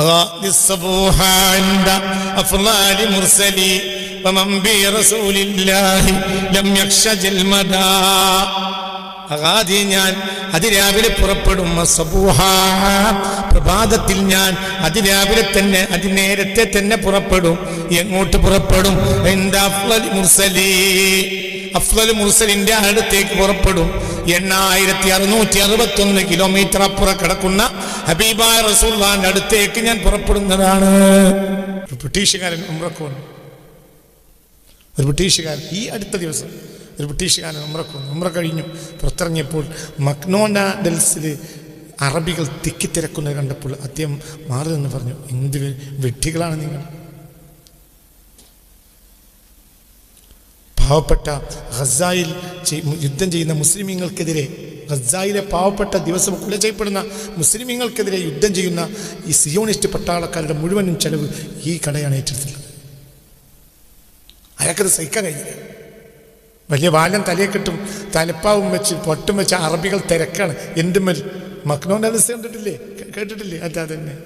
غادي الصبوح عند أفضال مرسلي ومن برسول الله لم يخشج المدى അഗാദി ഞാൻ അതിരാവിലെ പുറപ്പെടും സബൂഹ പ്രഭാതത്തിൽ ഞാൻ അതിരാവിലെ തന്നെ അതിനേരത്തെ തന്നെ പുറപ്പെടും എങ്ങോട്ട് പുറപ്പെടും എൻ്റെ അഫ്ലൽ മുർസലി അഫ്ലൽ മുർസലിന്റെ അടുത്തേക്ക് പുറപ്പെടും. എണ്ണായിരത്തി അറുന്നൂറ്റി അറുപത്തി ഒന്ന് കിലോമീറ്റർ അപ്പുറം കിടക്കുന്ന ഹബീബായ റസൂള്ളാന്റെ അടുത്തേക്ക് ഞാൻ പുറപ്പെടുന്നതാണ്. ബ്രിട്ടീഷുകാരൻ ഉമ്രക്കോണ് ഒരു ബ്രിട്ടീഷുകാരൻ ഈ അടുത്ത ദിവസം ഒരു ബ്രിട്ടീഷുകാരൻ ഉമ്രക്കോണ് ഉമ്ര കഴിഞ്ഞു. പുറത്തിറങ്ങിയപ്പോൾ മക്നോഡൽസിൽ അറബികൾ തിക്കിത്തിരക്കുന്നത് കണ്ടപ്പോൾ അദ്ദേഹം മാറി നിന്ന് പറഞ്ഞു എന്ത് വെട്ടികളാണ് നിങ്ങൾ? പാവപ്പെട്ട ഖസായിൽ യുദ്ധം ചെയ്യുന്ന മുസ്ലിമീങ്ങൾക്കെതിരെ ഖസായിലെ പാവപ്പെട്ട ദിവസം കൊല ചെയ്യപ്പെടുന്ന മുസ്ലിമീങ്ങൾക്കെതിരെ യുദ്ധം ചെയ്യുന്ന ഈ സിയോണിസ്റ്റ് പട്ടാളക്കാരുടെ മുഴുവനും ചെലവ് ഈ കടയാണ് ഏറ്റെടുത്തിട്ടുള്ളത്. അയാൾക്കത് സഹിക്കാൻ കഴിഞ്ഞില്ല. വലിയ വാലം കിട്ടും തലപ്പാവും വെച്ച് പൊട്ടും വെച്ച് അറബികൾ തിരക്കാണ്. എന്തും മതി മക്നോന്റെ ദിവസം കണ്ടിട്ടില്ലേ കേട്ടിട്ടില്ലേ? അതാ തന്നെ.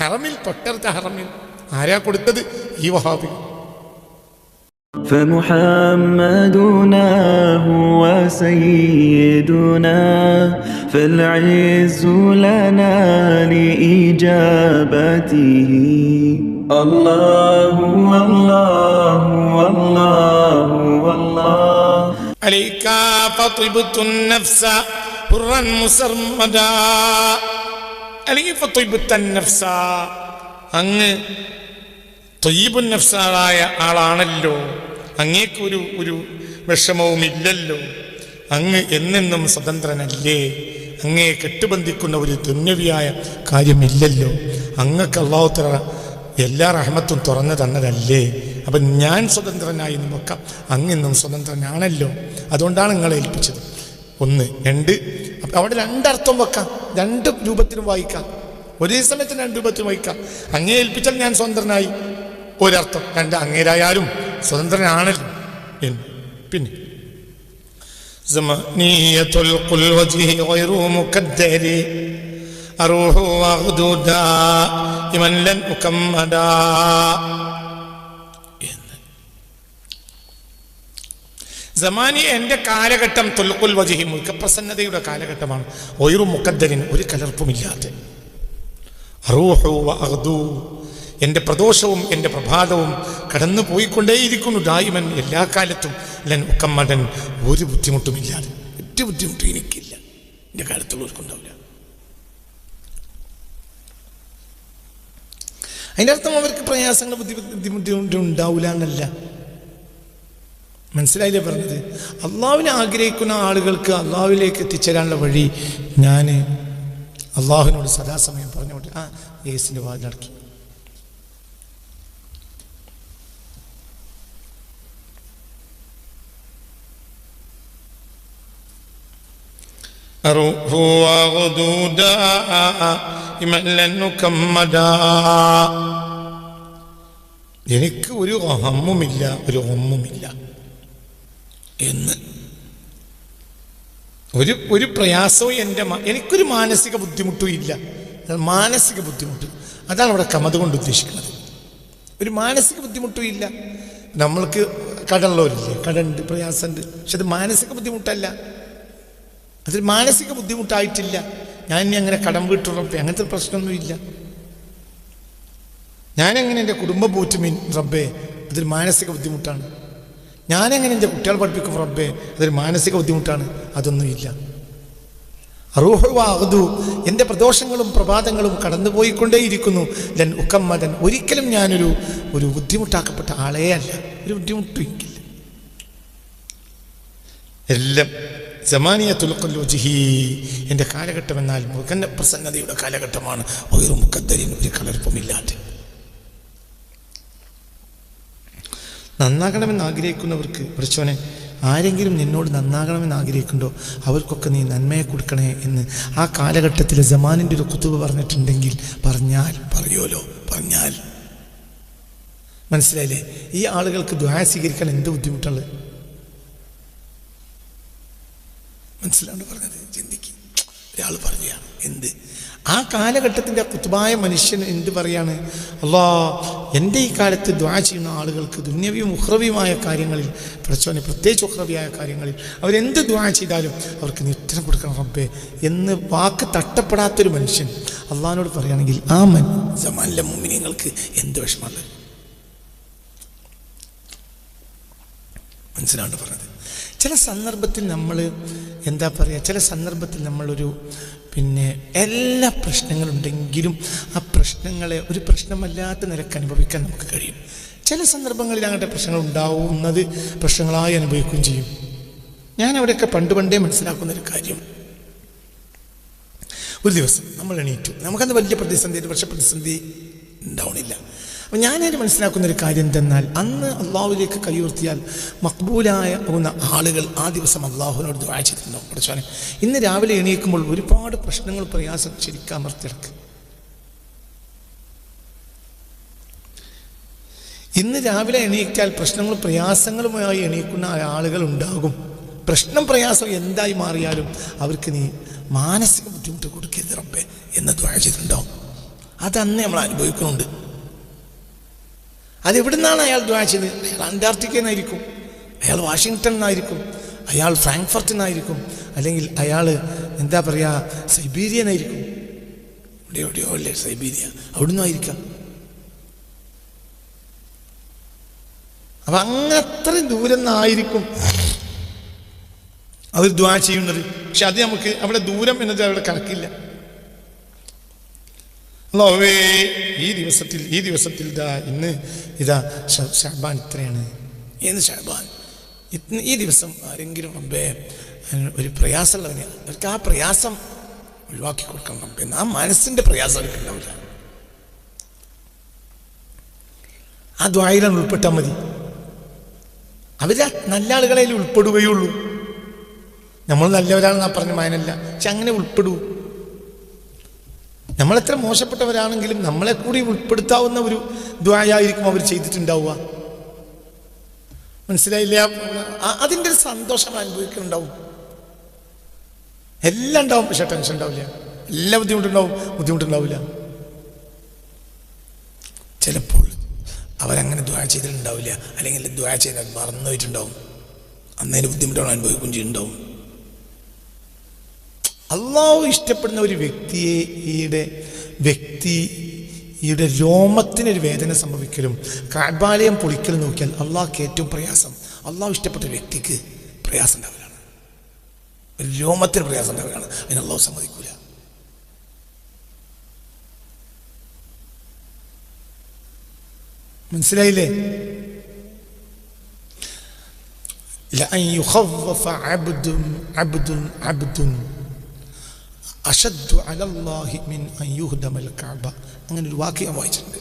ഹറമിൽ പൊട്ടർത്ത ഹറമിൽ. ആരാ കൊടുത്തത്? ഈ വഹാബി. فمحمدنا هو سيدنا فالعز لنا لإجابته الله والله والله والله عليك فطبت النفس حرا مسرمدا عليك فطبت النفس അങ്ങ് തൊയ്യബുൻ നഫ്സായ ആളാണല്ലോ. അങ്ങേക്കൊരു ഒരു വിഷമവും ഇല്ലല്ലോ അങ്ങ് എന്നെന്നും സ്വതന്ത്രനല്ലേ? അങ്ങേ കെട്ടുബന്ധിക്കുന്ന ഒരു തുന്യവിയായ കാര്യമില്ലല്ലോ. അങ്ങക്ക് അള്ളാഹുത്തറ എല്ലാ റഹ്മത്തും തുറന്നു തന്നതല്ലേ? അപ്പം ഞാൻ സ്വതന്ത്രനായി നോക്കാം. അങ്ങെന്നും സ്വതന്ത്രനാണല്ലോ. അതുകൊണ്ടാണ് നിങ്ങളെ ഏൽപ്പിച്ചത്. ഒന്ന് രണ്ട്. അവിടെ രണ്ടർത്ഥം വെക്കാം. രണ്ട് രൂപത്തിലും വായിക്കാം. ഒരേ സമയത്ത് രണ്ട് രൂപത്തിലും വായിക്കാം. അങ്ങേ ഏൽപ്പിച്ചാൽ ഞാൻ സ്വതന്ത്രനായി. ഒരർത്ഥം രണ്ട് അങ്ങേരായാലും സ്വതന്ത്രനാണല്ലോ എന്ന് പിന്നെ زمانية القلوة غير مكدر أروح وأغدو دائما لن أكمدا എന്ന്. സമാനി എൻ്റെ കാലഘട്ടം തുൽക്കുൽ വജിഹി മുഖപ്രസന്നതയുടെ കാലഘട്ടമാണ് ഒരു മുക്കദ്ദരിൻ ഒരു കലർപ്പുമില്ലാതെ അറൂഹു വഅഗ്ദു. എന്റെ പ്രദോഷവും എന്റെ പ്രഭാതവും കടന്നു പോയിക്കൊണ്ടേയിരിക്കുന്നു ഡായിമൻ എല്ലാ കാലത്തും. ലൻ ഉക്കമ്മടൻ ഒരു ബുദ്ധിമുട്ടുമില്ലാതെ ഒറ്റ ബുദ്ധിമുട്ടും എനിക്കില്ല. എന്റെ കാലത്തുള്ളവർക്കുണ്ടാവില്ല അതിന്റെ അർത്ഥം അവർക്ക് പ്രയാസങ്ങൾ ബുദ്ധി ബുദ്ധിമുട്ട് ഉണ്ടാവില്ല എന്നല്ല. മനസ്സിലായില്ലേ പറഞ്ഞത്? അള്ളാവിനെ ആഗ്രഹിക്കുന്ന ആളുകൾക്ക് അള്ളാഹുവിലേക്ക് എത്തിച്ചേരാനുള്ള വഴി ഞാൻ അള്ളാഹുവിനോട് സദാസമയം പറഞ്ഞുകൊണ്ട് ആ യേസിന്റെ വാതിലടക്കി أروح وأغدو دائما لن نكمدا എനിക്ക് ഒരു അഹമ്മുമില്ല ഒരു ഒമ്മുമില്ല എന്ന് ഒരു ഒരു പ്രയാസവും എൻ്റെ മ- എനിക്കൊരു മാനസിക ബുദ്ധിമുട്ടും ഇല്ല എന്നാൽ മാനസിക ബുദ്ധിമുട്ട് അതാണ് അവിടെ കമത് കൊണ്ട് ഉദ്ദേശിക്കുന്നത് ഒരു മാനസിക ബുദ്ധിമുട്ടും ഇല്ല നമ്മൾക്ക് കടമുള്ളവരില്ലേ കടമുണ്ട് പ്രയാസമുണ്ട് പക്ഷെ അത് മാനസിക ബുദ്ധിമുട്ടല്ല അതൊരു മാനസിക ബുദ്ധിമുട്ടായിട്ടില്ല. ഞാൻ ഇനി അങ്ങനെ കടം വീട്ടുറപ്പേ അങ്ങനത്തെ പ്രശ്നമൊന്നുമില്ല. ഞാനെങ്ങനെ എന്റെ കുടുംബം പോറ്റുമീൻ റബ്ബേ അതൊരു മാനസിക ബുദ്ധിമുട്ടാണ്. ഞാനെങ്ങനെ എന്റെ കുട്ടികൾ പഠിപ്പിക്കും റബ്ബേ അതൊരു മാനസിക ബുദ്ധിമുട്ടാണ്. അതൊന്നുമില്ല. അറൂഹുവാഹു എന്റെ പ്രദോഷങ്ങളും പ്രഭാതങ്ങളും കടന്നുപോയിക്കൊണ്ടേയിരിക്കുന്നു. ലൻ ഉക്കമ്മദൻ ഒരിക്കലും ഞാനൊരു ഒരു ബുദ്ധിമുട്ടാക്കപ്പെട്ട ആളേ അല്ല ഒരു ബുദ്ധിമുട്ടും എല്ലാം ജമാനിയത്തുൽക്കൊല്ലുജിഹി എന്റെ കാലഘട്ടം എന്നാൽ മുഖന്റെ പ്രസന്നതയുടെ കാലഘട്ടമാണ്. ഒരു മുഖദ്ദരിന് ഒരു കലർപ്പമില്ലാതെ. നന്നാകണമെന്ന് ആഗ്രഹിക്കുന്നവർക്ക് പഠിച്ചോനെ ആരെങ്കിലും നിന്നോട് നന്നാകണമെന്ന് ആഗ്രഹിക്കുന്നുണ്ടോ? അവർക്കൊക്കെ നീ നന്മയെ കൊടുക്കണേ എന്ന് ആ കാലഘട്ടത്തിൽ ജമാനിന്റെ ഒരു കുത്തുവ് പറഞ്ഞിട്ടുണ്ടെങ്കിൽ പറഞ്ഞാൽ പറയുമല്ലോ പറഞ്ഞാൽ. മനസ്സിലായില്ലേ? ഈ ആളുകൾക്ക് ദ്വായ സ്വീകരിക്കാൻ എന്ത് ബുദ്ധിമുട്ടുള്ളത് മനസ്സിലാണ്ട് പറഞ്ഞത്. ചിന്തിക്കും. ഒരാൾ പറഞ്ഞാണ് എന്ത്? ആ കാലഘട്ടത്തിന്റെ കുത്തുബായ മനുഷ്യൻ എന്ത് പറയാണ്? അല്ലാ എന്റെ ഈ കാലത്ത് ദ്വാ ചെയ്യുന്ന ആളുകൾക്ക് ദുന്യവിയും ഉഹ്രവിയുമായ കാര്യങ്ങളിൽ പ്രച്ചോനെ പ്രത്യേകിച്ച് ഉഹ്രവിയായ കാര്യങ്ങളിൽ അവരെന്ത് ദ്വാ ചെയ്താലും അവർക്ക് നീ ഉത്തരം കൊടുക്കണം റബ്ബേ എന്ന് വാക്ക് തട്ടപ്പെടാത്തൊരു മനുഷ്യൻ അള്ളഹാനോട് പറയുകയാണെങ്കിൽ ആ മൻ സമാനിലെ മുമ്മിനിങ്ങൾക്ക് എന്ത് വിഷമമുണ്ട്? മനസ്സിലാണ് പറഞ്ഞത്? ചില സന്ദർഭത്തിൽ നമ്മൾ എന്താ പറയുക ചില സന്ദർഭത്തിൽ നമ്മളൊരു പിന്നെ എല്ലാ പ്രശ്നങ്ങളുണ്ടെങ്കിലും ആ പ്രശ്നങ്ങളെ ഒരു പ്രശ്നമല്ലാത്ത നിരക്ക് അനുഭവിക്കാൻ നമുക്ക് കഴിയും. ചില സന്ദർഭങ്ങളിൽ അങ്ങനത്തെ പ്രശ്നങ്ങൾ ഉണ്ടാവുന്നത് പ്രശ്നങ്ങളായി അനുഭവിക്കുകയും ചെയ്യും. ഞാൻ അവിടെയൊക്കെ പണ്ട് പണ്ടേ മനസ്സിലാക്കുന്ന ഒരു കാര്യം. ഒരു ദിവസം നമ്മൾ എണീറ്റു. നമുക്കന്ന് വലിയ പ്രതിസന്ധി പക്ഷേ പ്രതിസന്ധി ഉണ്ടാവണില്ല. അപ്പം ഞാനതിന് മനസ്സിലാക്കുന്ന ഒരു കാര്യം എന്തെന്നാൽ അന്ന് അള്ളാഹുവിലേക്ക് കൈയുർത്തിയാൽ മക്ബൂലായ പോകുന്ന ആളുകൾ ആ ദിവസം അള്ളാഹുവിനോട് ചെയ്തിട്ടുണ്ടാവും പഠിച്ചാനെ ഇന്ന് രാവിലെ എണീക്കുമ്പോൾ ഒരുപാട് പ്രശ്നങ്ങൾ പ്രയാസം ശരിക്കാൻ അമർത്തിയെടുക്കുക ഇന്ന് രാവിലെ എണീറ്റാൽ പ്രശ്നങ്ങളും പ്രയാസങ്ങളുമായി എണീക്കുന്ന ആളുകൾ ഉണ്ടാകും. പ്രശ്നം പ്രയാസം എന്തായി മാറിയാലും അവർക്ക് നീ മാനസിക ബുദ്ധിമുട്ട് കൊടുക്കരുത് റബ്ബേ എന്ന് ചെയ്തിട്ടുണ്ടാവും അതന്ന് നമ്മൾ അനുഭവിക്കുന്നുണ്ട്. അതെവിടുന്നാണ് അയാൾ ദ്വാ ചെയ്തത്? അയാൾ അന്റാർട്ടിക്കയിൽ നിന്നായിരിക്കും അയാൾ വാഷിങ്ടൺ നിന്നായിരിക്കും അയാൾ ഫ്രാങ്ക്ഫർട്ടിൽ നിന്നായിരിക്കും അല്ലെങ്കിൽ അയാൾ എന്താ പറയുക സൈബീരിയനായിരിക്കും. ഇവിടെ എവിടെയോ അല്ലേ സൈബീരിയ? അവിടുന്ന് ആയിരിക്കാം. അപ്പൊ അങ്ങനെ അത്രയും ദൂരം നിന്നായിരിക്കും അവർ ദ്വാ ചെയ്യുന്നത്. പക്ഷെ അത് നമുക്ക് അവിടെ ദൂരം എന്നത് അവിടെ കണക്കില്ല. അല്ലാഹുവേ ഈ ദിവസത്തിൽ ഈ ദിവസത്തിൽ ഇതാ ഇന്ന് ഇതാ ഷഹബാൻ ഇത്രയാണ്. ഏത് ഷഹബാൻ ഇന്ന് ഈ ദിവസം ആരെങ്കിലും റബ്ബേ ഒരു പ്രയാസമുള്ളവന് അവർക്ക് ആ പ്രയാസം ഒഴിവാക്കി കൊടുക്കണം റബ്ബേ. ആ മനസ്സിന്റെ പ്രയാസം അവർക്ക് ഉണ്ടാവില്ല. ആ ദ്വായിലാണ് ഉൾപ്പെട്ടാൽ മതി. അവർ നല്ല ആളുകളെ ഉൾപ്പെടുകയുള്ളൂ. നമ്മൾ നല്ലവരാണെന്നാ പറഞ്ഞ മാനല്ല പക്ഷെ അങ്ങനെ ഉൾപ്പെടൂ. നമ്മളെത്ര മോശപ്പെട്ടവരാണെങ്കിലും നമ്മളെ കൂടി ഉൾപ്പെടുത്താവുന്ന ഒരു ദ്വായായിരിക്കും അവർ ചെയ്തിട്ടുണ്ടാവുക. മനസ്സിലായില്ല? അതിന്റെ ഒരു സന്തോഷം അനുഭവിക്കുന്നുണ്ടാവും. എല്ലാം ഉണ്ടാവും പക്ഷെ ടെൻഷൻ ഉണ്ടാവില്ല. എല്ലാ ബുദ്ധിമുട്ടുണ്ടാവും ബുദ്ധിമുട്ടുണ്ടാവില്ല. ചിലപ്പോൾ അവരങ്ങനെ ദ്വാ ചെയ്തിട്ടുണ്ടാവില്ല. അല്ലെങ്കിൽ ദ്വാ ചെയ്താൽ മറന്നു പോയിട്ടുണ്ടാവും അന്നതിന് ബുദ്ധിമുട്ടുകൾ അനുഭവിക്കുകയും ചെയ്യുന്നുണ്ടാവും. അള്ളാഹു ഇഷ്ടപ്പെടുന്ന ഒരു വ്യക്തിയുടെ വ്യക്തിയുടെ രോമത്തിനൊരു വേദന സംഭവിക്കലും കാൽബാലയം പൊളിക്കലും നോക്കിയാൽ അള്ളാഹ്ക്ക് ഏറ്റവും പ്രയാസം. അള്ളാഹു ഇഷ്ടപ്പെട്ട വ്യക്തിക്ക് പ്രയാസം ഉണ്ടാവുകയാണ്. ഒരു രോമത്തിന് പ്രയാസം ഉണ്ടാവുകയാണ്. അതിന് അള്ളാഹു സമ്മതിക്കൂല. മനസ്സിലായില്ലേ? അബ്ദുൻ അബ്ദുൻ അബ്ദുൻ. അഷദ്ദു അലല്ലാഹി മിൻ അയ്യുഹ്ദമൽ യുഹ്ദമൽ കഅബ. അങ്ങനെ ഒരു വാക്യം ഞാൻ വായിച്ചിട്ടുണ്ട്.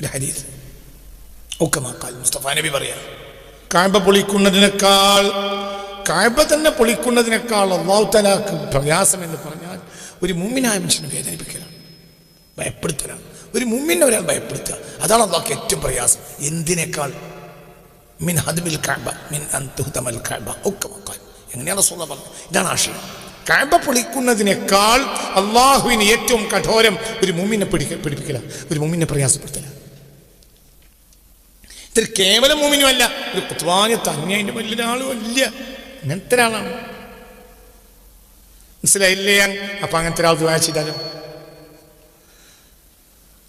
ഒരു ഹദീസ്. ഒക്കെ മാക്കാൽ. മുസ്തഫ നബി പറയാം കഅബ പൊളിക്കുന്നതിനേക്കാൾ കഅബ തന്നെ പൊളിക്കുന്നതിനേക്കാൾ അള്ളാഹു തലാക്ക് പ്രയാസം എന്ന് പറഞ്ഞാൽ ഒരു മുമ്മിനായ മനുഷ്യനെ വേദനിപ്പിക്കലാണ്. ഭയപ്പെടുത്തലാണ്. ഒരു മുമ്മിനെ ഒരാൾ ഭയപ്പെടുത്തുക. അതാണ് അള്ളാഹ്ക്ക് ഏറ്റവും പ്രയാസം. എന്തിനേക്കാൾ? മിൻ ഹദ്മിൽ കഅബ മിൻ അന്തുഹ്തമൽ കാഴ്ബ ഒക്കെ മാക്കാൽ. എങ്ങനെയാണ് റസൂല പറഞ്ഞത്? ഇതാണ് ആശയം. കാഴ്ബ പൊളിക്കുന്നതിനേക്കാൾ അള്ളാഹുവിന് ഏറ്റവും കഠോരം ഒരു മുമ്മിനെ പിടിക്ക പിടിപ്പിക്കില്ല ഒരു മുമ്മിനെ പ്രയാസപ്പെടുത്തില്ല ഇത്തിരി കേവലം മുമ്മിനുമല്ല ഒരു കുത്വാന് തന്നെ അതിന്റെ വലിയൊരാളും അല്ല അങ്ങനത്തെ ഒരാളാണ്. മനസ്സിലായില്ലേ അപ്പൊ അങ്ങനത്തെ ഒരാൾ ദ്വാ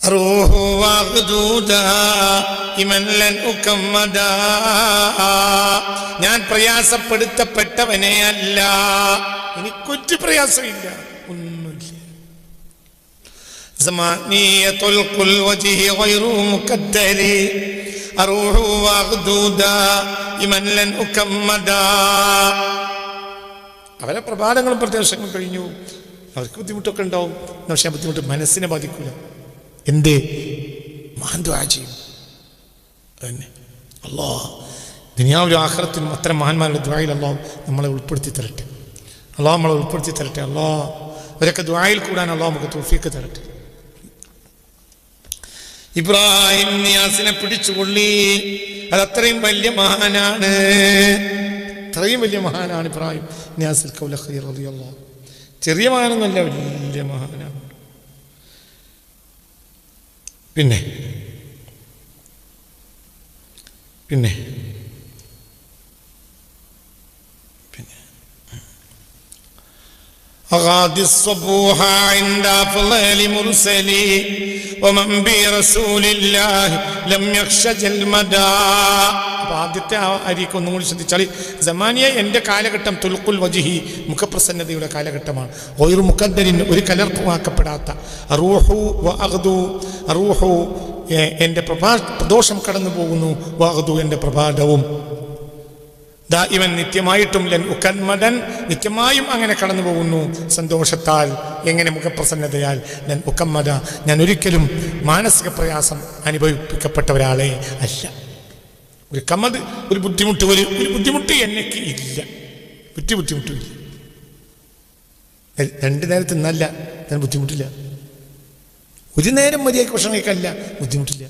روح واغدودا ഇമൻ ലൻ ഉക്കമ്മദാ. ഞാൻ പ്രയാസപ്പെടുത്തപ്പെട്ടവനെ അല്ല എനിക്കൊരു പ്രയാസമില്ല ഒന്നുമില്ല زمانية القلوة غير مكدر أروح واغدودا ഇമൻ ലൻ ഉക്കമ്മദാ. അവരെ പ്രഭാതങ്ങളും പ്രത്യാശങ്ങളും കഴിഞ്ഞു അവർക്ക് ബുദ്ധിമുട്ടൊക്കെ ഉണ്ടാവും പക്ഷെ ആ ബുദ്ധിമുട്ട് മനസ്സിനെ ബാധിക്കൂല എന്തേ? ദ്വാ ചെയ്യും. അതന്നെ. അല്ലോ ദുനിയാവിലും ആഹ്റത്തിനും അത്തരം മഹാന്മാരുടെ ദ്വായിൽ അള്ളാഹ് നമ്മളെ ഉൾപ്പെടുത്തി തരട്ടെ. അള്ളാഹ് നമ്മളെ ഉൾപ്പെടുത്തി തരട്ടെ. അല്ലോ അവരൊക്കെ ദ്വായിൽ കൂടാൻ അള്ളാഹ് നമുക്ക് തോഫിയൊക്കെ തരട്ടെ. ഇബ്രാഹിം നിയാസിനെ പിടിച്ചുകൊള്ളി അത് അത്രയും വലിയ മഹാനാണ്. അത്രയും വലിയ മഹാനാണ് ഇബ്രാഹിം നിയാസിൽ കൗല ഖൈർ റളിയല്ലാഹു ചെറിയ മഹാനൊന്നല്ല വലിയ മഹാനാണ്. പിന്നെ പിന്നെ പിന്നെ أغادي الصبوح عند أفضل مرسلي ومن برسول الله لم يخشج المدى അപ്പൊ ആദ്യത്തെ ആ അരിക്ക് ഒന്നും കൂടി ശ്രദ്ധിച്ചാൽ ജമാനിയ എന്റെ കാലഘട്ടം തുൽക്കുൽ വജിഹി മുഖപ്രസന്നതയുടെ കാലഘട്ടമാണ്. ഒരു മുഖദ്ദരിൻ ഒരു കലർപ്പമാക്കപ്പെടാത്ത റൂഹു വ റൂഹു എന്റെ പ്രഭാ പ്രദോഷം കടന്നു പോകുന്നു വഅഗ്ദു എന്റെ പ്രഭാതവും. ദാ ഇവൻ നിത്യമായിട്ടും ലൻ ഉക്കന്മദൻ നിത്യമായും അങ്ങനെ കടന്നു പോകുന്നു. സന്തോഷത്താൽ എങ്ങനെ മുഖപ്രസന്നതയാൽ ലൻ ഉക്കമ്മദ ഞാൻ ഒരിക്കലും മാനസിക പ്രയാസം അനുഭവിപ്പിക്കപ്പെട്ട ഒരാളെ അല്ല. ഒരു കമ്മത് ഒരു ബുദ്ധിമുട്ട് ഒരു ഒരു ബുദ്ധിമുട്ട് എനിക്ക് ഇല്ല. ഒറ്റ ബുദ്ധിമുട്ടും ഇല്ല. രണ്ടു നേരം തിന്നല്ല ഞാൻ ബുദ്ധിമുട്ടില്ല. ഒരു നേരം മര്യാദയ്ക്ക് ഭക്ഷണം കഴിക്കാനില്ല ബുദ്ധിമുട്ടില്ല.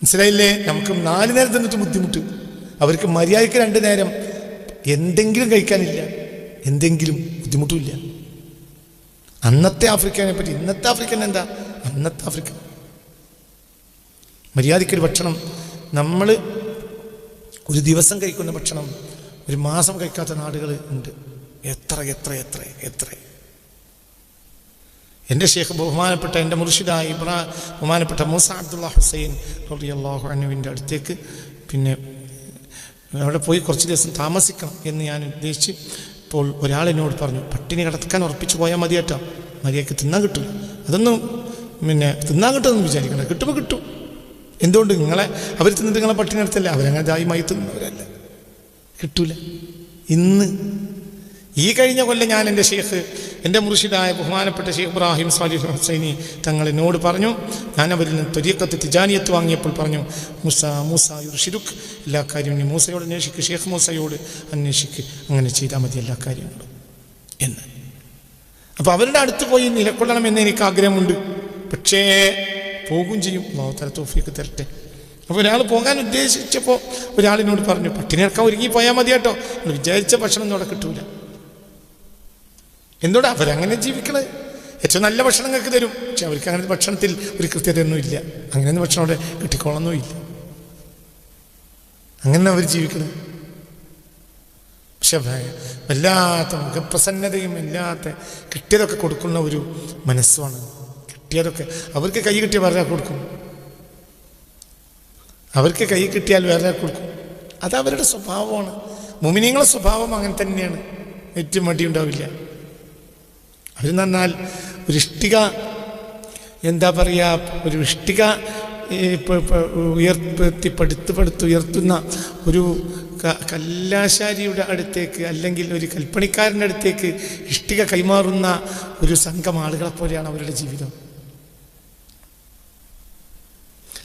മനസ്സിലായില്ലേ? നമുക്ക് നാല് നേരം തിന്നിട്ട് ബുദ്ധിമുട്ട്. അവർക്ക് മര്യാദയ്ക്ക് രണ്ട് നേരം എന്തെങ്കിലും കഴിക്കാനില്ല. എന്തെങ്കിലും ബുദ്ധിമുട്ടുമില്ല അന്നത്തെ ആഫ്രിക്കനെ പറ്റി ഇന്നത്തെ ആഫ്രിക്കൻ എന്താ? അന്നത്തെ ആഫ്രിക്ക മര്യാദയ്ക്കൊരു ഭക്ഷണം നമ്മൾ ഒരു ദിവസം കഴിക്കുന്ന ഭക്ഷണം ഒരു മാസം കഴിക്കാത്ത നാടുകൾ ഉണ്ട്. എത്ര എത്ര എത്ര എത്ര. എന്റെ ഷേഖ് ബഹുമാനപ്പെട്ട എന്റെ മുർഷിദായ ഇബ്രാ ബഹുമാനപ്പെട്ട മൂസ അബ്ദുള്ള ഹുസൈൻ അള്ളാഹു അനുവിന്റെ അടുത്തേക്ക് പിന്നെ അവിടെ പോയി കുറച്ച് ദിവസം താമസിക്കണം എന്ന് ഞാൻ ഉദ്ദേശിച്ച് ഇപ്പോൾ ഒരാൾ എന്നോട് പറഞ്ഞു പട്ടിണി കിടക്കാൻ ഉറപ്പിച്ച് പോയാൽ മതിയേറ്റാം മര്യാദയ്ക്ക് തിന്നാൻ കിട്ടും അതൊന്നും പിന്നെ തിന്നാൻ കിട്ടുമെന്ന് വിചാരിക്കണം കിട്ടുമ്പോൾ കിട്ടും. എന്തുകൊണ്ട് നിങ്ങളെ അവർ തിന്നിട്ട് നിങ്ങളെ പട്ടിണി നടത്തല്ല അവരങ്ങനെ ദായമായി തിന്നവരല്ല കിട്ടൂല. ഇന്ന് ഈ കഴിഞ്ഞ കൊല്ലം ഞാൻ എന്റെ ഷെയ്ഖ് എന്റെ മുർഷിദായ ബഹുമാനപ്പെട്ട ഷെയ്ഖ് ഇബ്രാഹിം സാലിഹ് ഹുസൈനി തങ്ങൾ എന്നോട് പറഞ്ഞു. ഞാൻ അവരിൽ നിന്ന് തൊരിയക്കത്ത് തിജാനിയത്ത് വാങ്ങിയപ്പോൾ പറഞ്ഞു മൂസ മൂസ ഷിരുഖ് എല്ലാ കാര്യവും നീ മൂസയോട് അന്വേഷിക്ക് ഷെയ്ഖ് മൂസയോട് അന്വേഷിക്ക്. അങ്ങനെ ചെയ്താൽ മതി എല്ലാ കാര്യങ്ങളും. എന്ന്. അപ്പോൾ അവരുടെ അടുത്ത് പോയി നിലക്കൊള്ളണം എന്ന് എനിക്ക് ആഗ്രഹമുണ്ട്. പക്ഷേ പോകും ചെയ്യും. അള്ളാഹു തല തോഫിക്ക് തരട്ടെ. അപ്പോൾ ഒരാൾ പോകാൻ ഉദ്ദേശിച്ചപ്പോൾ ഒരാളിനോട് പറഞ്ഞു പട്ടിണി ഇറക്കാൻ ഒരുങ്ങി പോയാൽ മതി കേട്ടോ. എന്ന് വിചാരിച്ച ഭക്ഷണം ഒന്നും അവിടെ കിട്ടൂല. എന്തുകൊണ്ട് അവരങ്ങനെ ജീവിക്കണത് ഏറ്റവും നല്ല ഭക്ഷണങ്ങൾക്ക് തരും. പക്ഷെ അവർക്ക് അങ്ങനെ ഭക്ഷണത്തിൽ ഒരു കൃത്യതയൊന്നും ഇല്ല. അങ്ങനെ ഭക്ഷണം അവിടെ കിട്ടിക്കോളൊന്നും ഇല്ല. അങ്ങനെ അവർ ജീവിക്കുന്നത് പക്ഷെ വല്ലാത്ത മുഖപ്രസന്നതയും ഇല്ലാത്ത കിട്ടിയതൊക്കെ കൊടുക്കുന്ന ഒരു മനസ്സുമാണ്. കിട്ടിയതൊക്കെ അവർക്ക് കൈ കിട്ടിയാൽ വേറെ കൊടുക്കും? അവർക്ക് കൈ കിട്ടിയാൽ വേറെ കൊടുക്കും? അത് അവരുടെ സ്വഭാവമാണ്. മുമിനിങ്ങളെ സ്വഭാവം അങ്ങനെ തന്നെയാണ്. ഏറ്റവും മടിയുണ്ടാവില്ല അവർ പറഞ്ഞാൽ ഒരു ഇഷ്ടിക എന്താ പറയുക ഒരു ഇഷ്ടിക ഉയർത്തി പടുത്ത് പടുത്ത് ഉയർത്തുന്ന ഒരു കല്ലാശാരിയുടെ അടുത്തേക്ക് അല്ലെങ്കിൽ ഒരു കൽപ്പണിക്കാരന്റെ അടുത്തേക്ക് ഇഷ്ടിക കൈമാറുന്ന ഒരു സംഘം ആളുകളെ പോലെയാണ് അവരുടെ ജീവിതം.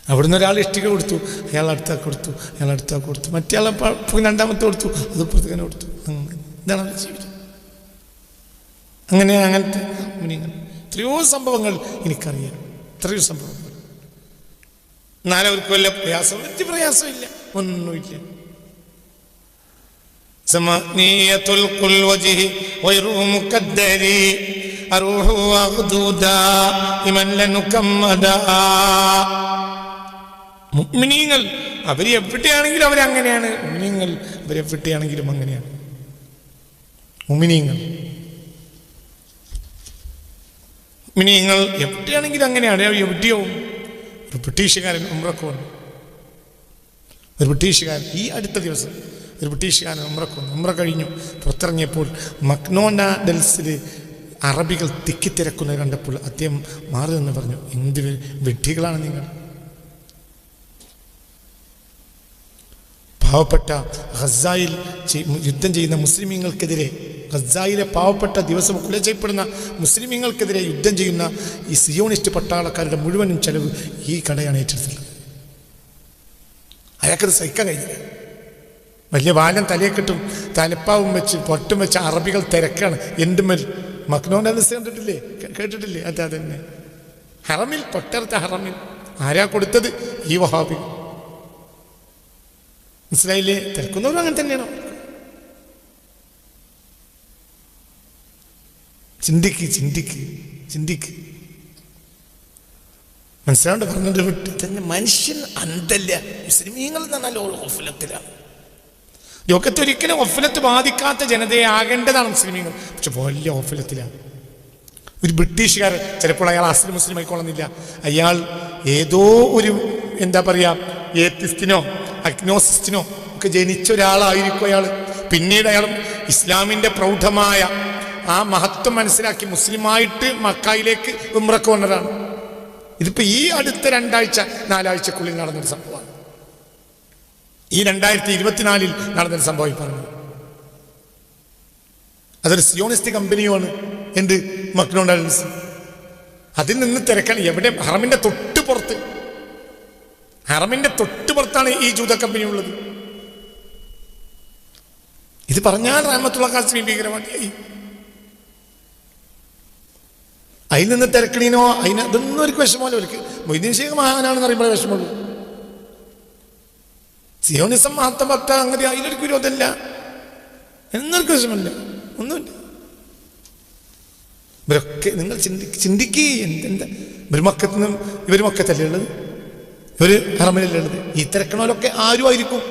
അവിടുന്ന് ഒരാൾ ഇഷ്ടിക കൊടുത്തു അയാൾ അടുത്താ കൊടുത്തു അയാൾ അടുത്താ കൊടുത്തു മറ്റേ ആളെ പ- പോയി രണ്ടാമത്തെ കൊടുത്തു അത് ഇപ്പുറത്തേക്ക് കൊടുത്തു അങ്ങനെ ഇതാണ് അവരുടെ ജീവിതം അങ്ങനെ അങ്ങനത്തെ മുനിങ്ങൾ എത്രയോ സംഭവങ്ങൾ എനിക്കറിയാം എത്രയോ സംഭവങ്ങൾ എന്നാലും അവർക്ക് വല്ല പ്രയാസം ഒരു പ്രയാസമില്ല ഒന്നുമില്ല سمانية القلوجه غير مكدر أروح وأغدودا لمن لنكمدا മുഅ്മിനീങ്ങൾ. അവർ എവിടെയാണെങ്കിലും അവരങ്ങനെയാണ് ഉമിനീങ്ങൾ അവരെവിടെയാണെങ്കിലും അങ്ങനെയാണ്. മുഅ്മിനീങ്ങൾ. മുഅ്മിനീങ്ങൾ എവിടെയാണെങ്കിലും അങ്ങനെയാണ്. എവിടെയോ ഒരു ബ്രിട്ടീഷുകാരൻ ഉമ്രക്കോൻ ഒരു ബ്രിട്ടീഷുകാരൻ ഈ അടുത്ത ദിവസം ഒരു ബ്രിട്ടീഷുകാരൻ ഉമ്രക്ക് ഉമ്ര കഴിഞ്ഞു. പുറത്തിറങ്ങിയപ്പോൾ മക്നോഡൽസിൽ അറബികൾ തിക്കിത്തിരക്കുന്നത് കണ്ടപ്പോൾ അദ്ദേഹം മാറി നിന്ന് പറഞ്ഞു എന്ത് വെട്ടികളാണ് നിങ്ങൾ? പാവപ്പെട്ട ഖസായിൽ യുദ്ധം ചെയ്യുന്ന മുസ്ലിമീങ്ങൾക്കെതിരെ ഖസായിലെ പാവപ്പെട്ട ദിവസം കൊല ചെയ്യപ്പെടുന്ന മുസ്ലിമീങ്ങൾക്കെതിരെ യുദ്ധം ചെയ്യുന്ന ഈ സിയോണിസ്റ്റ് പട്ടാളക്കാരുടെ മുഴുവനും ചെലവ് ഈ കടയാണ് ഏറ്റെടുത്തത് അയാൾക്കത് സഹിക്കാൻ കഴിഞ്ഞില്ല. വലിയ വാലം തലയെ കിട്ടും തലപ്പാവും വെച്ച് പൊട്ടും വെച്ച് അറബികൾ തിരക്കാണ്. എന്തുമൽ? മക്നോനസ് കണ്ടിട്ടില്ലേ? കേ- കേട്ടിട്ടില്ലേ? അതെ അതന്നെ ഹറമിൽ തൊട്ടടുത്ത ഹറമിൽ. ആരാ കൊടുത്തത്? ഈ വഹാബി. മനസ്സിലായില്ലേ? തിരക്കുന്നവരും അങ്ങനെ തന്നെയാണ്. ചിന്തിക്ക് ചിന്തിക്ക് ചിന്തിക്ക്. മനസ്സിലാണ്ട് പറഞ്ഞത് വിട്ട് തന്നെ മനുഷ്യൻ അന്തല്ല. മുസ്ലിമീങ്ങൾ പറഞ്ഞാൽ ഒഫലത്തിലാണ് ലോകത്ത് ഒരിക്കലും ഒഫലത്ത് ബാധിക്കാത്ത ജനതയെ ആകേണ്ടതാണ് മുസ്ലിമീങ്ങൾ. പക്ഷെ വലിയ ഒഫലത്തിലാണ് ഒരു ബ്രിട്ടീഷുകാർ ചിലപ്പോൾ അയാൾ അസ്ലി മുസ്ലിം ആയിക്കൊള്ളുന്നില്ല. അയാൾ ഏതോ ഒരു എന്താ പറയുക ഏത്തിസ്റ്റിനോ അഗ്നോസിസ്റ്റിനോ ഒക്കെ ജനിച്ച ഒരാളായിരിക്കും അയാൾ പിന്നീട് അയാൾ ഇസ്ലാമിന്റെ പ്രൗഢമായ ആ മഹത്വം മനസ്സിലാക്കി മുസ്ലിമായിട്ട് മക്കായിലേക്ക് ഉമ്രക്ക് വന്നതാണ്. ഇതിപ്പോ ഈ അടുത്ത രണ്ടാഴ്ച നാലാഴ്ചക്കുള്ളിൽ നടന്നൊരു സംഭവമാണ്. ഈ രണ്ടായിരത്തി ഇരുപത്തിനാലിൽ നടന്നൊരു സംഭവം ഈ പറഞ്ഞു അതൊരു സിയോണിസ്റ്റ് കമ്പനിയുമാണ്. എന്ത്? മക്ഡൊണാൾഡ്സ്. അതിൽ നിന്ന് തിരക്കാൻ എവിടെ? ഹറമിന്റെ തൊട്ട് പുറത്ത് ഹറമിന്റെ തൊട്ട് പുറത്താണ് ഈ ജൂത കമ്പനി ഉള്ളത്. ഇത് പറഞ്ഞാൽ റഹമത്തുള്ള കാസിമി ഭീകരവാദിയായി. അതിൽ നിന്ന് തിരക്കണീനോ അതിന് അതൊന്നും ഒരു വിഷമമല്ലോ. അവർക്ക് മൊയ്തീൻ ഷേഖ് മഹാനാണെന്ന് അറിയുമ്പോൾ വിഷമമുള്ളൂ. സിയോണിസം മഹത്വം ഭക്ത അങ്ങനെ അതിലൊരു വിരോധമില്ല. എന്നൊരു വിഷമമില്ല. ഒന്നുമില്ല. ഇവരൊക്കെ നിങ്ങൾ ചിന്തി ചിന്തിക്കേ. എന്തെന്താ ഇവർ മക്കത്ത് നിന്നും ഇവർ മക്കത്തല്ലേ ഉള്ളത്? ഇവർ ഹറമിലുള്ളത് ഈ തിരക്കണോലൊക്കെ ആരും ആയിരിക്കും.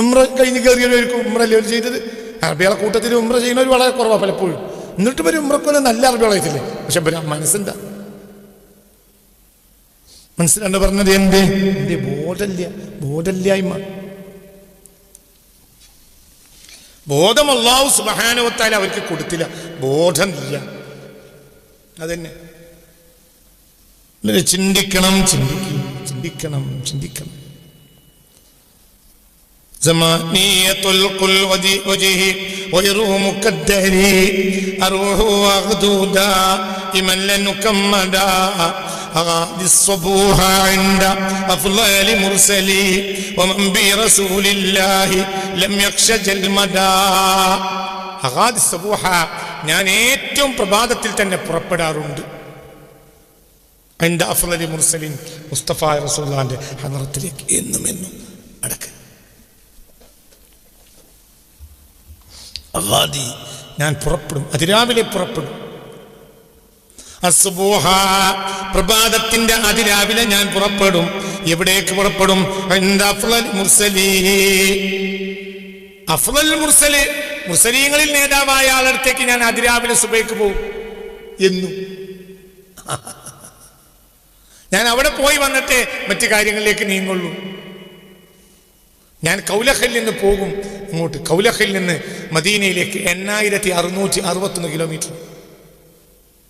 ഉമ്ര കഴിഞ്ഞ് കയറിയവരായിരിക്കും ഉമ്രല്ലേ അവർ ചെയ്തത്? അറബികളെ കൂട്ടത്തിൽ ഉമ്ര ചെയ്യുന്നവർ വളരെ കുറവാണ് പലപ്പോഴും. എന്നിട്ട് ഇവർ ഉമ്രക്കൊന്നും നല്ല അറബികളായിട്ടില്ലേ പക്ഷെ ഇവർ മനസ്സെന്താ മനസ്സിലാണ്ട് പറഞ്ഞത് എന്റെ എന്റെ ബോധല്ല ബോധല്ലായ്മ ബോധം അള്ളാഹു സുബഹാനുവത്താൽ അവർക്ക് കൊടുത്തില്ല. ബോധമില്ല. അതന്നെ. ഇവർ ചിന്തിക്കണം ചിന്തിക്കണം. ചിന്തിക്കണം ചിന്തിക്കണം زمانية القلوة وجهي ويروه مكدري أروح وأغدودا إمن لنكمدا أغادي الصبوح عند أفضل مرسلي ومن برسول الله لم يخش جلمدا അഗാദി സബൂഹ ഞാൻ ഏറ്റവും പ്രഭാതത്തിൽ തന്നെ പുറപ്പെടാറുണ്ട് എന്റെ അഫ്ലലി മുർസലിൻ മുസ്തഫ റസൂല്ലാന്റെ ഹനറത്തിലേക്ക് എന്നും എന്നും അടക്ക്. അഹാദി ഞാൻ പുറപ്പെടും അതിരാവിലെ പുറപ്പെടും. പ്രഭാതത്തിന്റെ അതിരാവിലെ ഞാൻ പുറപ്പെടും. എവിടേക്ക് പുറപ്പെടും? എന്റെ മുർസലീങ്ങളിൽ നേതാവായ ആളടുത്തേക്ക് ഞാൻ അതിരാവിലെ സുബൈക്ക് പോകും എന്നും. ഞാൻ അവിടെ പോയി വന്നിട്ടേ മറ്റു കാര്യങ്ങളിലേക്ക് നീങ്ങുള്ളൂ. ഞാൻ കൗലഹയിൽ നിന്ന് പോകും അങ്ങോട്ട് കൗലഹയിൽ നിന്ന് മദീനയിലേക്ക് എണ്ണായിരത്തി അറുന്നൂറ്റി അറുപത്തൊന്ന് കിലോമീറ്റർ.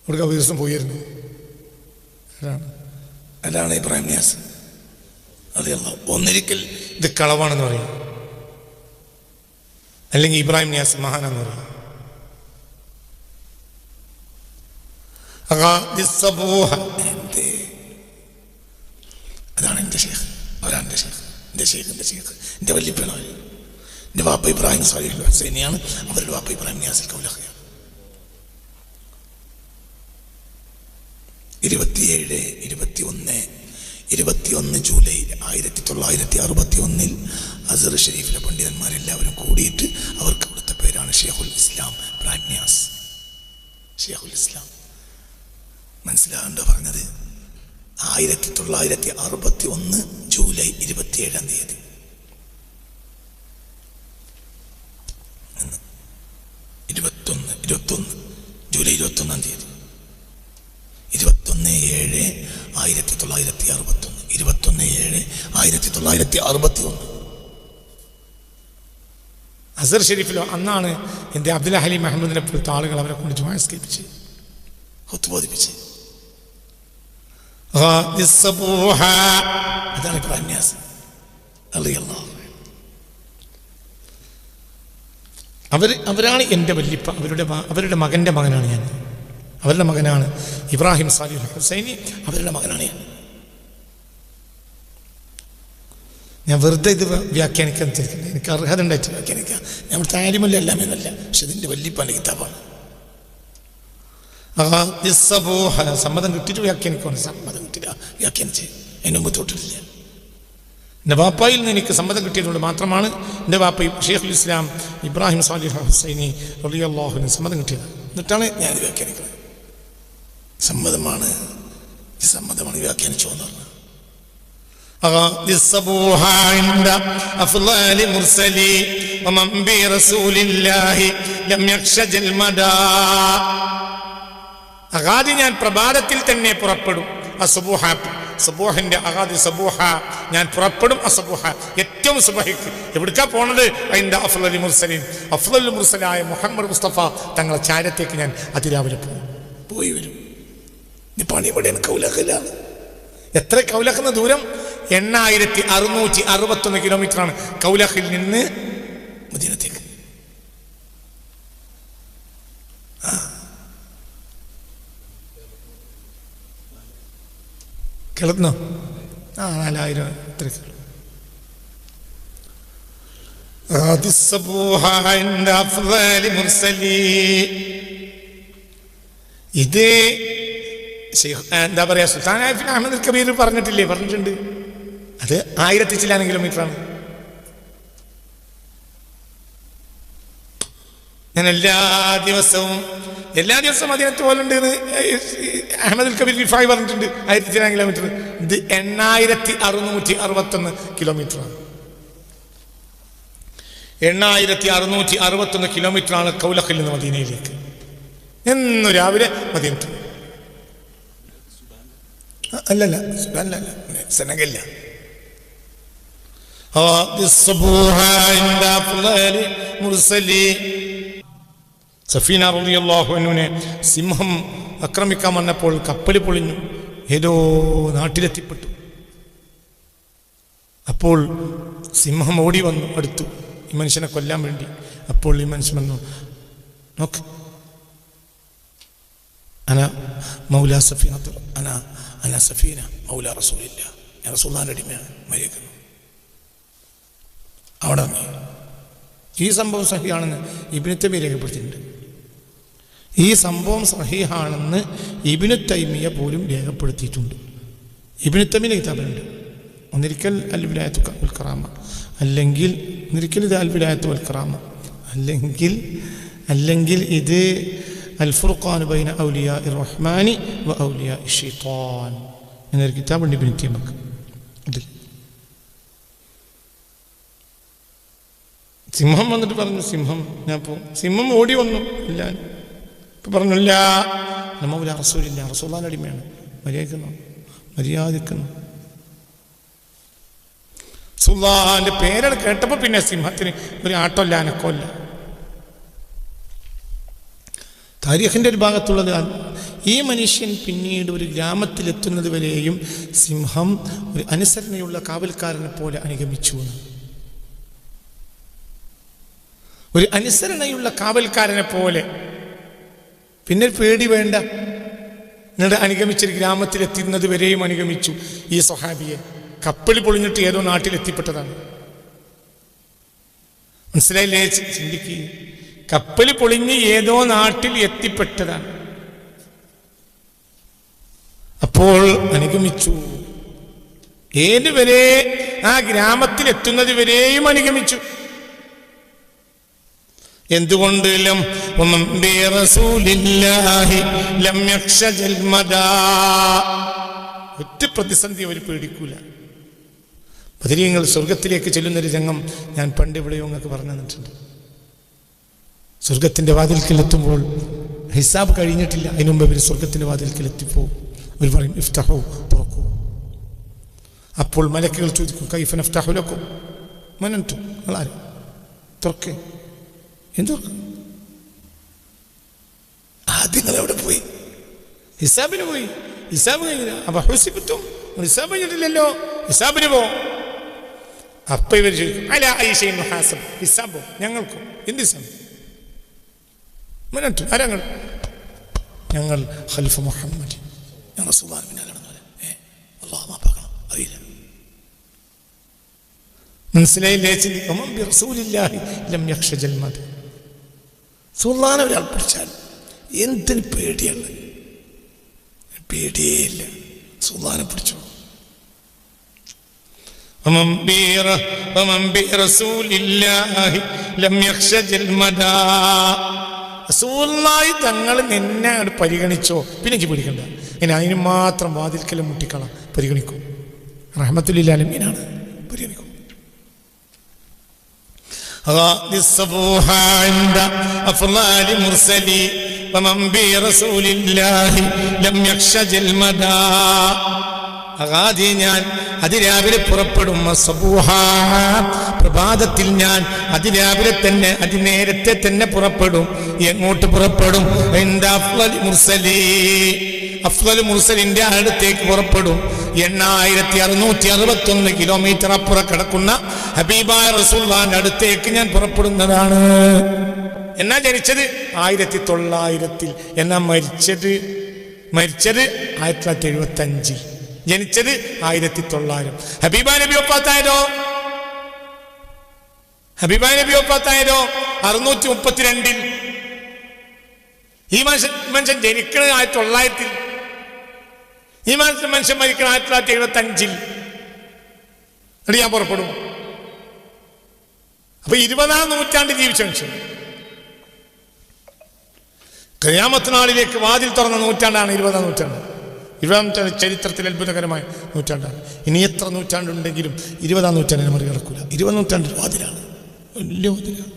അവിടെ ഒരു ദിവസം പോയിരുന്നു. അതാണ്. അതാണ് ഇബ്രാഹിം നിയാസ്. അതെയല്ല ഒന്നിരിക്കൽ ഇത് കളവാണെന്ന് പറയും. അല്ലെങ്കിൽ ഇബ്രാഹിം നിയാസ് മഹാനെന്ന് പറയും. അഗാദിസ്സബൂഹ. അതാണ് എന്റെ ഷേഖ് അവരാണ് എന്റെ ഷേഖ് എന്റെ ഷേഖ് എന്റെ ഷേഖ് എന്റെ വല്യപ്പനാണ് എന്റെ വാപ്പ ഇബ്രാഹിം സാലിഹ് ഹുസൈനിയാണ് അവരുടെ വാപ്പ ഇബ്രാഹിം നിയാസിൽ കൗലഹയാണ് ഇരുപത്തിയേഴ് ഇരുപത്തി ഒന്ന് ഇരുപത്തിയൊന്ന് ജൂലൈ ആയിരത്തി തൊള്ളായിരത്തി അറുപത്തി ഒന്നിൽ അസർ ഷെരീഫിലെ പണ്ഡിതന്മാരെല്ലാവരും കൂടിയിട്ട് അവർക്ക് കൊടുത്ത പേരാണ് ഷെയ്ഖുൽ ഇസ്ലാം നിയാസ്. ഷെയ്ഖുൽ ഇസ്ലാം. മനസ്സിലാകണ്ടോ പറഞ്ഞത്? ആയിരത്തി തൊള്ളായിരത്തി അറുപത്തി ഒന്ന് ജൂലൈ ഇരുപത്തിയേഴാം തീയതി. ഇരുപത്തൊന്ന് ഇരുപത്തൊന്ന് ജൂലൈ ഇരുപത്തൊന്നാം തീയതി. ഇരുപത്തൊന്ന് ഏഴ് ആയിരത്തി തൊള്ളായിരത്തി അറുപത്തൊന്ന് ഇരുപത്തൊന്ന് ഏഴ് ആയിരത്തി തൊള്ളായിരത്തി അറുപത്തി ഒന്ന് അസർ ഷെരീഫിലോ അന്നാണ് എന്റെ അബ്ദുൽ അഹലി അഹമ്മദിനെ പോലത്തെ ആളുകൾ അവരെ കൊണ്ട് ജുമാസ്കരിപ്പിച്ച് ഒത്തുബോധിപ്പിച്ച് ഗാദിസ്സബൂഹ. അതാണ് പ്രന്യാസം അവർ അവരാണ് എന്റെ വല്യപ്പ അവരുടെ അവരുടെ മകന്റെ മകനാണ് ഞാൻ. അവരുടെ മകനാണ് ഇബ്രാഹിം സാലിഹ് ഹുസൈനി അവരുടെ മകനാണ് ഞാൻ. ഞാൻ വെറുതെ ഇത് വ്യാഖ്യാനിക്കാൻ എനിക്ക് അർഹത ഉണ്ടായിട്ട് വ്യാഖ്യാനിക്കാം. ഞാൻ താരിമല്ല എല്ലാം എന്നല്ല പക്ഷെ ഇതിന്റെ വല്യപ്പാന്റെ കിതാബാണ്. സമ്മതം കിട്ടിയിട്ട് വ്യാഖ്യാനിക്കണം സമ്മതം കിട്ടില്ല വ്യാഖ്യാനിച്ച് അതിന് മുമ്പ് തൊട്ടിട്ടില്ല എൻ്റെ വാപ്പായിൽ നിന്ന് എനിക്ക് സമ്മതം കിട്ടിയതുകൊണ്ട് മാത്രമാണ് എൻ്റെ വാപ്പ ഷെയ്ഖുൽ ഇസ്ലാം ഇബ്രാഹിം സാലിഹ് ഹുസൈനി റളിയല്ലാഹുവിന് സമ്മതം കിട്ടിയത് എന്നിട്ടാണ് ഞാൻ ഇത് വ്യാഖ്യാനിക്കുന്നത് സമ്മതമാണ് ഇത് സമ്മതമാണ് വ്യാഖ്യാനിച്ചു എന്ന് പറഞ്ഞു أغاضي الصبوح عند أفضل مرسلي ومن برسول الله لم يخشج المدى അഗാദി ഞാൻ പ്രഭാതത്തിൽ തന്നെ പുറപ്പെടും. അസുബൂഹ സബൂഹിന്റെ അഗാദി സബൂഹ ഞാൻ പുറപ്പെടും. അസബൂഹ ഏറ്റവും സുബഹിക്ക്. എവിടുക്കാ പോണത്? അതിന്റെ അഫ്ലലി മുർസലിൻ. അഫ്ലൽ മുർസലായ മുഹമ്മദ് മുസ്തഫ തങ്ങളെ ചാരത്തേക്ക് ഞാൻ അതിരാവിലെ പോകും. പോയി വരും. ഈ പണി ഇവിടെയാണ് കൗലഹലാണ് എത്ര കൗലഹെന്ന ദൂരം? എണ്ണായിരത്തി അറുന്നൂറ്റി അറുപത്തൊന്ന് കിലോമീറ്റർ ആണ് കൗലഖിൽ നിന്ന് മദീനത്തേക്ക്. കിളർന്നോ ആ നാലായിരം ഇത്ര ഇത് എന്താ പറയാ സുൽത്താൻ അഹമ്മദ് കബീർ പറഞ്ഞിട്ടില്ലേ? പറഞ്ഞിട്ടുണ്ട്. അത് ആയിരത്തി ചില കിലോമീറ്ററാണ്. ഞാൻ എല്ലാ ദിവസവും എല്ലാ ദിവസവും അതിനകത്ത് പോലുണ്ട് എന്ന് അഹമ്മദ് കബീർ റിഫായി പറഞ്ഞിട്ടുണ്ട് ആയിരത്തി ചില്ലാൻ കിലോമീറ്റർ ഇത് എണ്ണായിരത്തി അറുന്നൂറ്റി അറുപത്തൊന്ന് കിലോമീറ്റർ ആണ്. എണ്ണായിരത്തി അറുന്നൂറ്റി അറുപത്തൊന്ന് കിലോമീറ്റർ ആണ് കൗലഖിൽ നിന്ന് മദീനയിലേക്ക്. എന്നു രാവിലെ മദീനത്ത്. അല്ലല്ല സുഡാനിലല്ല സെനഗല്ല. സഫീന റളിയല്ലാഹു അൻഹുവിനെ സിംഹം ആക്രമിക്കാൻ വന്നപ്പോൾ കപ്പൽ പൊളിഞ്ഞു. ഏതോ നാട്ടിലെത്തിപ്പെട്ടു. അപ്പോൾ സിംഹം ഓടി വന്നു അടുത്തു. ഈ മനുഷ്യനെ കൊല്ലാൻ വേണ്ടി. അപ്പോൾ ഈ മനുഷ്യൻ വന്നു നോക്ക് അന മൗല സഫീന അന അന സഫീന മൗല റസൂലില്ല. ഞാൻ റസൂല്ലാന്റെ അടിമയാണ് മരിക്കുന്നു അവിടെ ഈ സംഭവം സഹിയാണെന്ന് ഇബിനത്തെ രേഖപ്പെടുത്തിയിട്ടുണ്ട്. ഈ സംഭവം സഹിഹാണെന്ന് ഇബിനു തൈമിയ പോലും രേഖപ്പെടുത്തിയിട്ടുണ്ട്. ഇബിനു തൈമിയ കിതാബിലുണ്ട്. ഒന്നിരിക്കൽ അൽ ഉൽക്കറാമ ഉൽ അല്ലെങ്കിൽ ഒന്നിരിക്കൽ ഇത് അൽവിലായത്ത് ഉൽക്കറാമ അല്ലെങ്കിൽ അല്ലെങ്കിൽ ഇത് അൽഫുർഖാൻ ബൈന ഔലിയ റഹ്മാനി വ ഔലിയ ഷെയ്ത്താൻ എന്നൊരു കിതാബുണ്ട് ഇബിനു തൈമക്ക് ഇതിൽ സിംഹം വന്നിട്ട് പറഞ്ഞു സിംഹം ഞാൻ പോ സിംഹം ഓടി വന്നു. ഇല്ല. ഇപ്പൊ പറഞ്ഞില്ല. നമ്മ റസൂലില്ല. റസൂലാൻ അടിമയാണ്. മര്യാദിക്കുന്നു മര്യാദിക്കുന്നു സുല്ലാന്റെ പേരട് കേട്ടപ്പോ പിന്നെ സിംഹത്തിന് ഒരു ആട്ടമല്ല അനക്കമല്ല താരിഖിന്റെ ഒരു ഭാഗത്തുള്ളത് ഈ മനുഷ്യൻ പിന്നീട് ഒരു ഗ്രാമത്തിലെത്തുന്നത് വരെയും സിംഹം ഒരു അനുസരണയുള്ള കാവൽക്കാരനെ പോലെ അനുഗമിച്ചു ഒരു അനുസരണയുള്ള കാവൽക്കാരനെ പോലെ പിന്നെ പേടി വേണ്ട. എന്നിട്ട് അനുഗമിച്ചൊരു ഗ്രാമത്തിലെത്തുന്നത് വരെയും അനുഗമിച്ചു. ഈ സ്വഹാബിയെ കപ്പൽ പൊളിഞ്ഞിട്ട് ഏതോ നാട്ടിലെത്തിപ്പെട്ടതാണ്. മനസ്സിലായില്ലേ? ചിന്തിക്കുക കപ്പൽ പൊളിഞ്ഞ് ഏതോ നാട്ടിൽ എത്തിപ്പെട്ടതാണ്. അപ്പോൾ അനുഗമിച്ചു. ഏതുവരെ ആ ഗ്രാമത്തിൽ എത്തുന്നത് വരെയും അനുഗമിച്ചു. എന്തുകൊണ്ട് ഒറ്റ പ്രതിസന്ധി അവർ പേടിക്കൂല. ബദരീങ്ങൾ സ്വർഗത്തിലേക്ക് ചെല്ലുന്നൊരു രംഗം ഞാൻ പണ്ട് ഇവിടെയോ നിങ്ങൾക്ക് പറഞ്ഞു തന്നിട്ടുണ്ട്. സ്വർഗത്തിന്റെ വാതിൽക്കിലെത്തുമ്പോൾ ഹിസാബ് കഴിഞ്ഞിട്ടില്ല. അതിനു മുമ്പ് ഇവർ സ്വർഗത്തിന്റെ വാതിൽക്കൽ എത്തിപ്പോവും അവർ പറയും ഇഫ്തഹോ തുറക്കൂ. അപ്പോൾ മലക്കുകൾ ചോദിക്കും കൈഫൻ ഇഫ്തഹുലക്കോ മനന്തു. നിങ്ങളാരും? തുറക്കേ. എന്തു ആദ്യങ്ങൾ എവിടെ പോയി. ഹിസാബിന് പോയി. ഹിസാബ് കഴിഞ്ഞില്ല. അപ്പൊ ഹുസിബത്തും ഹിസാബ് കഴിഞ്ഞിട്ടില്ലല്ലോ. ഹിസാബിന് പോ. അപ്പൊ ഇവർ ചോദിക്കും അല്ല ഐഷയും ഞങ്ങൾക്കോ? എന്ത് ഹിസാബ്? ആരങ്ങൾ? ഞങ്ങൾ ഖലിഫ മുഹമ്മദ്. ഞങ്ങൾ സുബാൻ പിന്നാലാണെന്ന് ഏ അള്ളാഹ് മാപ്പാക്കണം. സുൽത്താനെ ഒരാൾ പിടിച്ചാൽ എന്തിന് പേടിയാണ് പേടിയേ ഇല്ല സുൽത്താനെ പിടിച്ചു ومن بير ومن برسول الله لم يخشج المدى റസൂലായി തങ്ങൾ നിന്നെ അങ്ങട് പരിഗണിച്ചോ പിന്നെ എനിക്ക് പേടിക്കണ്ട ഇനി അതിന് മാത്രം വാതിൽക്കലും മുട്ടിക്കള പരിഗണിക്കും റഹമത്തുല്ലാലമീനാണ് പരിഗണിക്കും غادي الصبوح عند أفضال مرسلي ومن برسول الله لم يخشج المدى അഗാദി ഞാൻ അതിരാവിലെ പുറപ്പെടും സബൂഹ പ്രഭാതത്തിൽ ഞാൻ അതിരാവിലെ തന്നെ അതിനേരത്തെ തന്നെ പുറപ്പെടും എങ്ങോട്ട് പുറപ്പെടും എൻ്റെ അഫ്ലൽ മുർസലി അഫ്ലൽ മുർസലിന്റെ അടുത്തേക്ക് പുറപ്പെടും. എണ്ണായിരത്തി അറുന്നൂറ്റി അറുപത്തി ഒന്ന് കിലോമീറ്റർ അപ്പുറം കിടക്കുന്ന ഹബീബായ റസൂല്ലാന്റെ അടുത്തേക്ക് ഞാൻ പുറപ്പെടുന്നതാണ്. എന്നാ ജനിച്ചത്? ആയിരത്തി തൊള്ളായിരത്തിൽ എന്നാ മരിച്ചത്? മരിച്ചത് ആയിരത്തി തൊള്ളായിരത്തി എഴുപത്തി അഞ്ചിൽ ജനിച്ചത് ആയിരത്തി തൊള്ളായിരം ഹബീബ നബി ഒപ്പാത്തായതോ? ഹബീബ നബി ഒപ്പാത്തായതോ? അറുന്നൂറ്റി മുപ്പത്തിരണ്ടിൽ ഈ മനുഷ്യൻ മനുഷ്യൻ ജനിക്കുന്നത് ആയിരത്തി തൊള്ളായിരത്തിൽ ഈ മനുഷ്യൻ മനുഷ്യൻ മരിക്കണം. ആയിരത്തി തൊള്ളായിരത്തി എഴുപത്തി അഞ്ചിൽ എന്നിട്ട് ഞാൻ പുറപ്പെടും. അപ്പൊ ഇരുപതാം നൂറ്റാണ്ട് ജീവിച്ച മനുഷ്യൻ. കയ്യാമത്ത് നാളിലേക്ക് വാതിൽ തുറന്ന നൂറ്റാണ്ടാണ് ഇരുപതാം നൂറ്റാണ്ട്. ഇരുപതാം നൂറ്റാണ്ട് ചരിത്രത്തിൽ അത്ഭുതകരമായ നൂറ്റാണ്ടാണ്. ഇനി എത്ര നൂറ്റാണ്ടുണ്ടെങ്കിലും ഇരുപതാം നൂറ്റാണ്ടിനെ മറികടക്കൂല. ഇരുപതാം നൂറ്റാണ്ട് വാതിലാണ്. വലിയ വാതിലാണ്.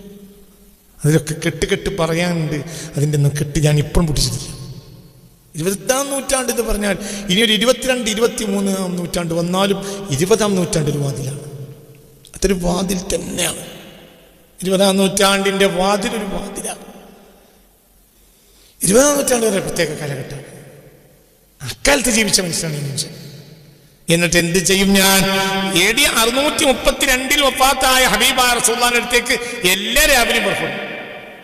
അതിലൊക്കെ കെട്ട് കെട്ട് പറയാനുണ്ട്. അതിന്റെ ഒന്നും കെട്ട് ഞാൻ ഇപ്പം പൊട്ടിച്ചിട്ടില്ല. ഇരുപതാം നൂറ്റാണ്ട് എന്ന് പറഞ്ഞാൽ ഇനി ഒരു ഇരുപത്തിരണ്ട് ഇരുപത്തി മൂന്നാം നൂറ്റാണ്ട് വന്നാലും ഇരുപതാം നൂറ്റാണ്ട് ഒരു വാതിലാണ്. അതൊരു വാതിൽ തന്നെയാണ്. ഇരുപതാം നൂറ്റാണ്ടിന്റെ വാതിൽ ഒരു വാതിലാണ്. ഇരുപതാം നൂറ്റാണ്ട് വരെ പ്രത്യേക കാലഘട്ടമാണ് അക്കാലത്ത് ജീവിച്ച മനുഷ്യനാണ് ഈ മനുഷ്യൻ. എന്നിട്ട് എന്ത് ചെയ്യും ഞാൻ? എ ഡി അറുന്നൂറ്റി മുപ്പത്തിരണ്ടിൽ ഒപ്പാത്തായ ഹബീബ സുൽത്താൻ അടുത്തേക്ക് എല്ലാ രാവിലെയും പുറപ്പെടും.